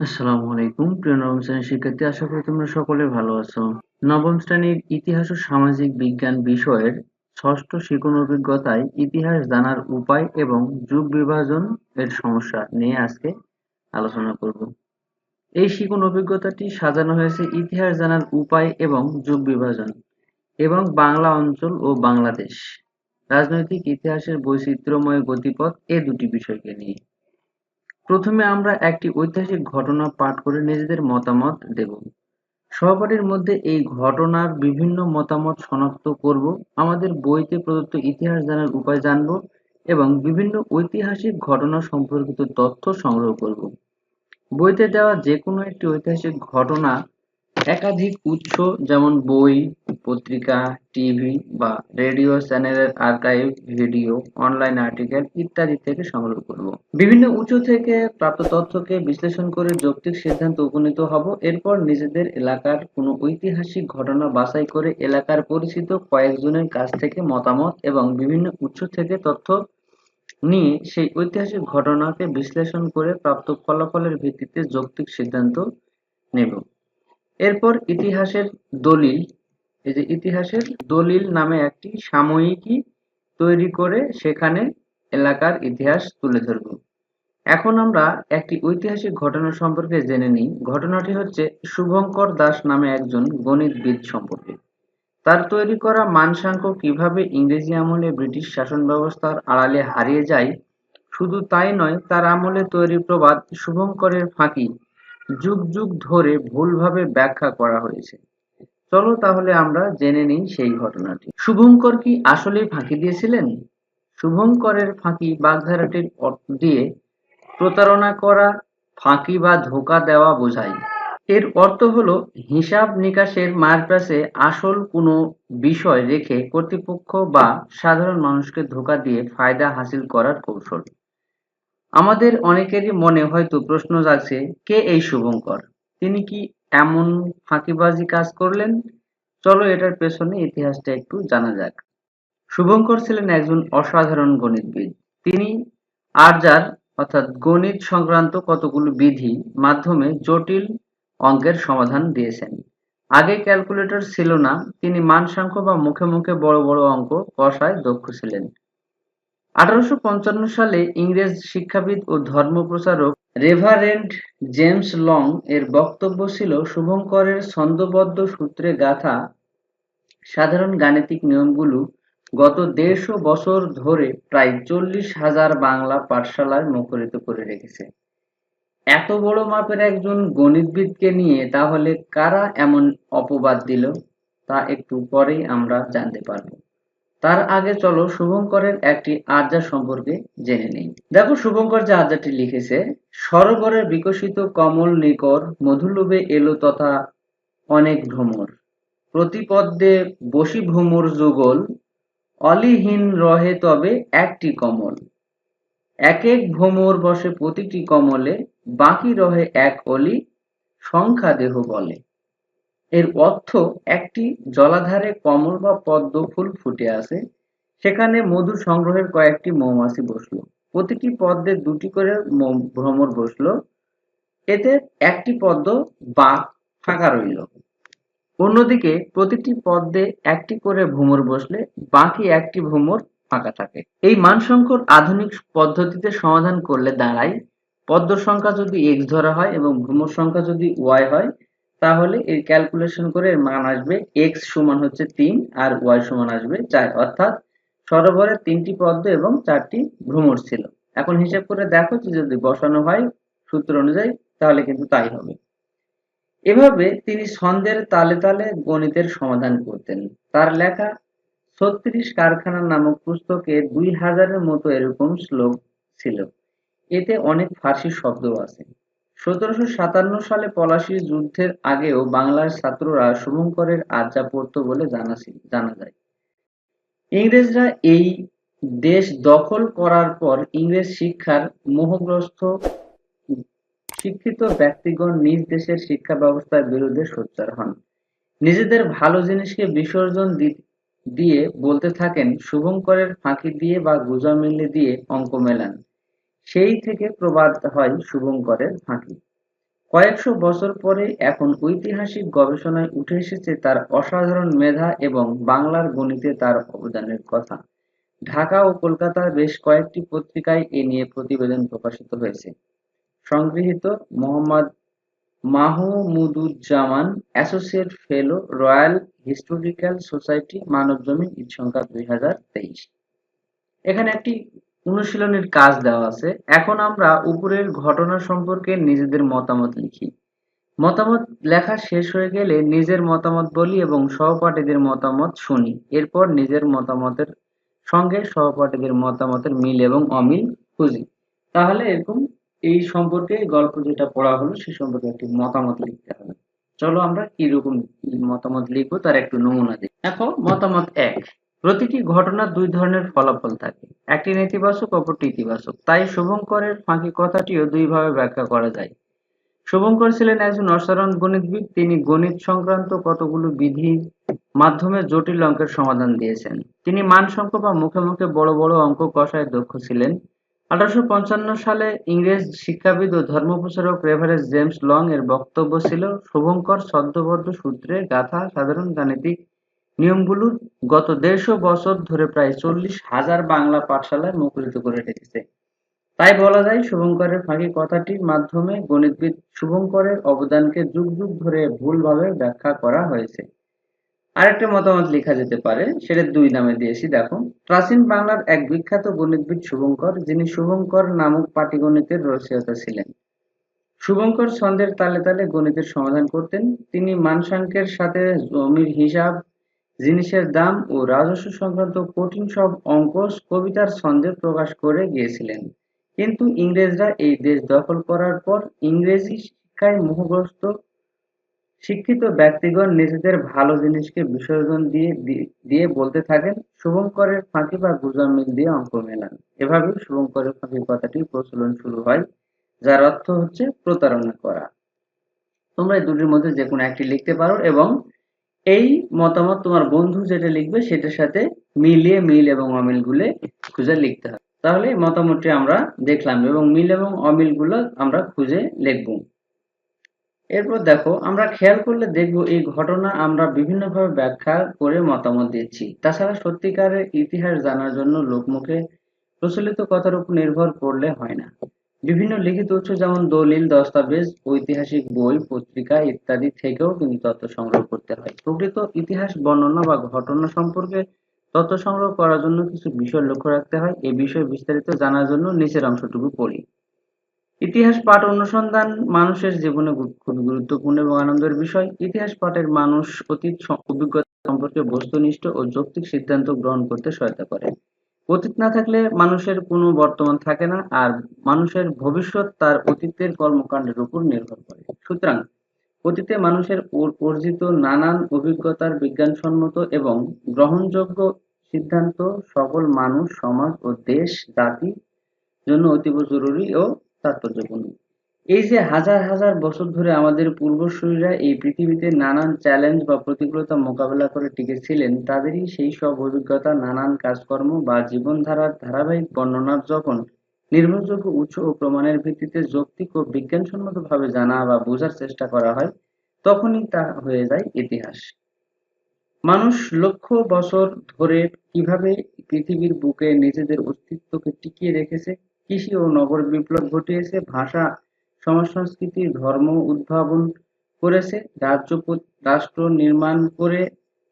আসসালামু আলাইকুম, প্রিয় নবম শ্রেণির শিক্ষার্থী, আশা করি তোমরা সকলে ভালো আছো। নবম শ্রেণির ইতিহাস ও সামাজিক বিজ্ঞান বিষয়ের ষষ্ঠ শিখন অভিজ্ঞতায় ইতিহাস জানার উপায় এবং যুগ বিভাজন এর সমস্যা নিয়ে আজকে আলোচনা করব। এই শিখন অভিজ্ঞতাটি সাজানো হয়েছে ইতিহাস জানার উপায় এবং যুগ বিভাজন এবং বাংলা অঞ্চল ও বাংলাদেশ। রাজনৈতিক ইতিহাসের বৈচিত্র্যময় গতিপথ এ দুটি বিষয়কে নিয়ে। প্রথমে আমরা একটি ঐতিহাসিক ঘটনা পাঠ করে নিজেদের মতামত দেব। সহপাঠীর মধ্যে এই ঘটনার বিভিন্ন মতামত শনাক্ত করব, আমাদের বইতে প্রদত্ত ইতিহাস জানার উপায় জানব এবং বিভিন্ন ঐতিহাসিক ঘটনা সম্পর্কিত তথ্য সংগ্রহ করব। বইতে দেওয়া যে কোনো একটি ঐতিহাসিক ঘটনা একাধিক উৎস যেমন বই, পত্রিকা, টিভি বা রেডিও চ্যানেলের আর্কাইভ, ভিডিও, অনলাইন আর্টিকেল ইত্যাদি থেকে সংগ্রহ করব। বিভিন্ন উৎস থেকে প্রাপ্ত তথ্যকে বিশ্লেষণ করে যৌক্তিক সিদ্ধান্তে উপনীত হব এরপর নিজেদের এলাকার কোনো ঐতিহাসিক ঘটনা বাছাই করে এলাকার পরিচিত কয়েকজনের কাছ থেকে মতামত এবং বিভিন্ন উৎস থেকে তথ্য নিয়ে সেই ঐতিহাসিক ঘটনাকে বিশ্লেষণ করে প্রাপ্ত ফলাফলের ভিত্তিতে যৌক্তিক সিদ্ধান্ত নেব এরপর ইতিহাসের দলিল। এই যে ইতিহাসের দলিল নামে একটি সাময়িকী তৈরি করে সেখানে এলাকার ইতিহাস তুলে ধরব। এখন আমরা একটি ঐতিহাসিক ঘটনা সম্পর্কে জেনে নিই। ঘটনাটি হচ্ছে শুভঙ্কর দাস নামে একজন গণিতবিদ সম্পর্কে। তার তৈরি করা মানসাঙ্ক কীভাবে ইংরেজি আমলে ব্রিটিশ শাসন ব্যবস্থার আড়ালে হারিয়ে যায়, শুধু তাই নয়, তার আমলে তৈরি প্রবাদ শুভঙ্করের ফাঁকি যুগ যুগ ধরে ভুলভাবে ব্যাখ্যা করা হয়েছে। চলো তাহলে আমরা জেনে নিই সেই ঘটনাটি। শুভঙ্কর কি আসলেই ফাঁকি দিয়েছিলেন? শুভঙ্করের ফাঁকি বাগধারাটির দিয়ে প্রতারণা করা, ফাঁকি বা ধোকা দেওয়া বোঝায়। এর অর্থ হলো হিসাব নিকাশের মারপ্যাসে আসল কোনো বিষয় রেখে কর্তৃপক্ষ বা সাধারণ মানুষকে ধোকা দিয়ে ফায়দা হাসিল করার কৌশল। আমাদের অনেকেরই মনে হয়তো প্রশ্ন জাগছে, কে এই শুভঙ্কর? তিনি কি এমন ফাঁকিবাজি কাজ করলেন? চলো এটার পেছনে ইতিহাসটা একটু জানা যাক। শুভঙ্কর ছিলেন একজন অসাধারণ গণিতবিদ। তিনি আর্যার অর্থাৎ গণিত সংক্রান্ত কতগুলো বিধি, মাধ্যমে জটিল অঙ্কের সমাধান দিয়েছেন। আগে ক্যালকুলেটর ছিল না, তিনি মানসাঙ্ক বা মুখে মুখে বড় বড় অঙ্ক কষায় দক্ষ ছিলেন। আঠারোশো পঞ্চান্ন সালে ইংরেজ শিক্ষাবিদ ও ধর্মপ্রচারক রেভারেন্ড জেমস লং এর বক্তব্য ছিল শুভঙ্করের ছন্দবদ্ধ সূত্রে গাথা সাধারণ গাণিতিক নিয়মগুলো গত দেড়শো বছর ধরে প্রায় চল্লিশ হাজার বাংলা পাঠশালায় মুখরিত করে রেখেছে। এত বড় মাপের একজন গণিতবিদকে নিয়ে তাহলে কারা এমন অপবাদ দিল? তা একটু পরেই আমরা জানতে পারব। তার আগে চলো শুভঙ্করের একটি আর্যা সম্পর্কে জেনে নেই। দেখো শুভঙ্কর যে আর্যাটি লিখেছে, সরোবরের বিকশিত কমল নিকর মধুলোভে এলো তথা অনেক ভ্রমর। প্রতিপদ্যে বসি ভ্রমর যুগল, অলিহীন রহে তবে একটি কমল। এক এক ভ্রমর বসে প্রতিটি কমলে, বাকি রহে এক অলি সংখ্যা দেহ বলে। এর অর্থ একটি জলাধারে কমল বা পদ্ম ফুল ফুটে আছে সেখানে মধু সংগ্রহের কয়েকটি মৌমাছি বসল। প্রতিটি পদ্মে দুটি করে ভ্রমর বসল। এতে একটি পদ্ম বা ফাঁকা রইল। অন্যদিকে প্রতিটি পদ্মে একটি করে ভ্রমর বসলে বাকি একটি ভ্রমর ফাঁকা থাকে। এই মানসংখ্যর আধুনিক পদ্ধতিতে সমাধান করলে দাঁড়ায়। পদ্ম সংখ্যা যদি এক্স ধরা হয় এবং ভ্রমর সংখ্যা যদি ওয়াই হয় তাহলে এর ক্যালকুলেশন করে এর মান আসবে এক্স সমান হচ্ছে তিন আর ওয়াই সমান আসবে চার। অর্থাৎ সরোবরে তিনটি পদ্ম এবং চারটি ভ্রমর ছিল। এখন হিসাব করে দেখো যে যদি বসানো হয় সূত্র অনুযায়ী, তাহলে কিন্তু তাই হবে। এভাবে তিনি ছন্দের তালে তালে গণিতের সমাধান করতেন। তার লেখা ছত্রিশ কারখানা নামক পুস্তকে দুই হাজারের মতো এরকম শ্লোক ছিল। এতে অনেক ফার্সি শব্দ আছে। সতেরোশো সাতান্ন সালে পলাশীর যুদ্ধের আগেও বাংলার ছাত্ররা শুভঙ্করের আজ্জা পড়ত বলে জানা যায়। ইংরেজরা এই দেশ দখল করার পর ইংরেজ শিক্ষার মোহগ্রস্ত শিক্ষিত ব্যক্তিগণ নিজ দেশের শিক্ষা ব্যবস্থার বিরুদ্ধে সোচ্চার হন। নিজেদের ভালো জিনিসকে বিসর্জন দিয়ে বলতে থাকেন, শুভঙ্করের ফাঁকি দিয়ে বা গুজা মিলে দিয়ে অঙ্ক মেলান। সেই থেকে প্রবাদ হয় শুভঙ্করের ফাঁকি। কয়েকশো বছর পরে এখন ঐতিহাসিক গবেষণায় উঠে এসেছে তার অসাধারণ মেধা এবং বাংলার গণিতে তার অবদানের কথা। ঢাকা ও কলকাতার বেশ কয়েকটি পত্রিকায় এ নিয়ে প্রতিবেদন প্রকাশিত হয়েছে। সংগৃহীত Mohammad Mahmuduzzaman associate fellow Royal Historical Society Manabzamin দুই হাজার তেইশ। এখানে একটি অনুশীলনের কাজ দেওয়া আছে। এখন আমরা উপরের ঘটনা সম্পর্কে নিজেদের মতামত লিখি। মতামত লেখা শেষ হয়ে গেলে নিজের মতামত বলি এবং সহপাঠীদের মতামত শুনি। এরপর নিজের মতামতের সঙ্গে সহপাঠীদের মতামতের মিল এবং অমিল খুঁজি। তাহলে এরকম এই সম্পর্কে গল্প যেটা পড়া হলো সে সম্পর্কে একটি মতামত লিখতে হবে। চলো আমরা কীরকম মতামত লিখব তার একটু নমুনা দিই দেখো, মতামত এক। প্রতিটি ঘটনার দুই ধরনের ফলাফল থাকে। একটি নেতিবাচক অপরটি ইতিবাচক। তাই শুভঙ্করের ফাঁকি কথাটিও দুইভাবে ব্যাখ্যা করা যায়। শুভঙ্কর ছিলেন একজন অসাধারণ গণিতবিদ। তিনি গণিত সংক্রান্ত কতগুলো বিধির মাধ্যমে জটিল অঙ্কের সমাধান দিয়েছেন। তিনি মানসংখ্য বা মুখে মুখে বড় বড় অঙ্ক কষায় দক্ষ ছিলেন। আঠারোশো পঞ্চান্ন সালে ইংরেজ শিক্ষাবিদ ও ধর্মপ্রচারক রেভারেন্স জেমস লং এর বক্তব্য ছিল, শুভঙ্কর ছদ্মবদ্ধ সূত্রে গাথা সাধারণ গাণিতিক নিয়মগুলো গত দেড়শো বছর ধরে প্রায় চল্লিশ হাজার বাংলা পাঠশালায় মুখরিত করে রেখেছে। তাই বলা যায়, শুভঙ্করের ফাঁকি কথাটির মাধ্যমে গণিতবিদ শুভঙ্করের অবদানকে যুগ যুগ ধরে ভুলভাবে ব্যাখ্যা করা হয়েছে। আরেকটা মতামত লেখা যেতে পারে, সেটা দুই নামে দিয়েছি দেখো প্রাচীন বাংলার এক বিখ্যাত গণিতবিদ শুভঙ্কর, যিনি শুভঙ্কর নামক পাটিগণিতের রচয়িতা ছিলেন। শুভঙ্কর ছন্দের তালে তালে গণিতের সমাধান করতেন। তিনি মানসাঙ্কের সাথে জমির হিসাব জিনিসের দাম ও রাজস্ব সংক্রান্ত কঠিন সব অঙ্ক কবিতার ছন্দে প্রকাশ করে গিয়েছিলেন। কিন্তু ইংরেজরা এই দেশ দখল করার পর ইংরেজি শিক্ষায় মোহগ্রস্ত শিক্ষিত ব্যক্তিগণ নিজেদের ভালো জিনিসকে বিসর্জন দিয়ে দিয়ে বলতে থাকেন, শুভঙ্করের ফাঁকি বা গুজব মিল দিয়ে অঙ্ক মেলান। এভাবে শুভঙ্করের ফাঁকি কথাটি প্রচলন শুরু হয়, যার অর্থ হচ্ছে প্রতারণা করা। তোমরা দুটির মধ্যে যে কোনো একটি লিখতে পারো এবং এই মতামত তোমার বন্ধু যেটা লিখবে সেটার সাথে মিলিয়ে মিল এবং অমিলগুলো খুঁজে লিখতে হবে। তাহলে মতামতটি আমরা দেখলাম এবং মিল এবং অমিলগুলো আমরা খুঁজে লিখব। এরপর দেখো, আমরা খেয়াল করলে দেখব এই ঘটনা আমরা বিভিন্নভাবে ব্যাখ্যা করে মতামত দিচ্ছি। তাছাড়া সত্যিকারের ইতিহাস জানার জন্য লোকমুখে প্রচলিত কথার উপর নির্ভর করলে হয় না। বিভিন্ন লিখিত উৎস যেমন দলিল, দস্তাবেজ, ঐতিহাসিক বই, পত্রিকা ইত্যাদি থেকেও কিন্তু তথ্য সংগ্রহ করতে হয়। প্রকৃত ইতিহাস, বর্ণনা বা ঘটনা সম্পর্কে তথ্য সংগ্রহ করার জন্য কিছু বিষয় লক্ষ্য রাখতে হয়। এ বিষয়ে বিস্তারিত জানার জন্য নিচের অংশটুকু পড়ি। ইতিহাস পাঠ অনুসন্ধান মানুষের জীবনে খুবই গুরুত্বপূর্ণ এবং আনন্দের বিষয়। ইতিহাস পাঠের মানুষ অতীত অভিজ্ঞতা সম্পর্কে বস্তুনিষ্ঠ ও যৌক্তিক সিদ্ধান্ত গ্রহণ করতে সহায়তা করে। অতীত না থাকলে মানুষের কোনো বর্তমান থাকে না, আর মানুষের ভবিষ্যৎ তার অতীতের কর্মকাণ্ডের উপর নির্ভর করে। সুতরাং, অতীতে মানুষের অর্জিত নানান অভিজ্ঞতার বিজ্ঞানসম্মত এবং গ্রহণযোগ্য সিদ্ধান্ত সকল মানুষ, সমাজ ও দেশ, জাতি জন্য অতীব জরুরি ও তাৎপর্যপূর্ণ। এই যে হাজার হাজার বছর ধরে আমাদের পূর্বসূরীরা এই পৃথিবীতে নানান চ্যালেঞ্জ বা প্রতিকূলতা মোকাবেলা করে টিকেছিলেন, তাদেরই সেই সব অভিজ্ঞতা, নানান কাজকর্ম বা জীবনধারার ধারাবাহিক বর্ণনার যখন নির্ভরযোগ্য উৎস ও প্রমাণের ভিত্তিতে যৌক্তিক ও বিজ্ঞানসম্মতভাবে জানা বা বোঝার চেষ্টা করা হয়, তখনই তা হয়ে যায় ইতিহাস। মানুষ লক্ষ বছর ধরে কীভাবে পৃথিবীর বুকে নিজেদের অস্তিত্বকে টিকিয়ে রেখেছে, কৃষি ও নগর বিপ্লব ঘটিয়েছে, ভাষা সমাজ সংস্কৃতি ধর্ম উদ্ভাবন করেছে, রাজ্য রাষ্ট্র নির্মাণ করে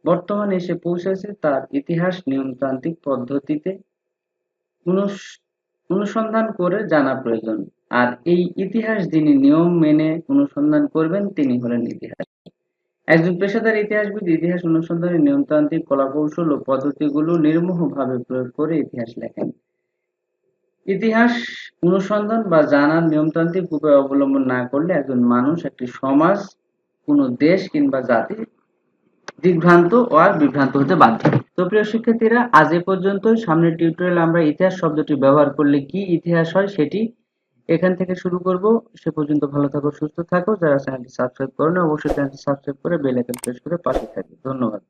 বর্তমানে এসে পৌঁছেছে তার ইতিহাস নিয়মতান্ত্রিক পদ্ধতিতে অনুসন্ধান করে জানা প্রয়োজন। আর এই ইতিহাস যিনি নিয়ম মেনে অনুসন্ধান করবেন, তিনি হলেন ইতিহাস। একজন পেশাদার ইতিহাসবিদ ইতিহাস অনুসন্ধানের নিয়মতান্ত্রিক কলাকৌশল ও পদ্ধতিগুলো নির্মোহভাবে প্রয়োগ করে ইতিহাস লেখেন। ইতিহাস অনুসন্ধান বা জানার নিয়মতান্ত্রিক উপায় অবলম্বন না করলে একজন মানুষ, একটি সমাজ, কোনো দেশ কিংবা জাতি দিগ্ভ্রান্ত ও আর বিভ্রান্ত হতে বাধ্য। তো প্রিয় শিক্ষার্থীরা, আজ এ পর্যন্তই। সামনের টিউটোরিয়াল আমরা ইতিহাস শব্দটি ব্যবহার করলে কি ইতিহাস হয় সেটি এখান থেকে শুরু করব। সে পর্যন্ত ভালো থাকো, সুস্থ থাকো। যারা চ্যানেলটি সাবস্ক্রাইব করেন অবশ্যই চ্যানেলটি সাবস্ক্রাইব করে বেল আইকন প্রেস করে পাশে থাকবে। ধন্যবাদ।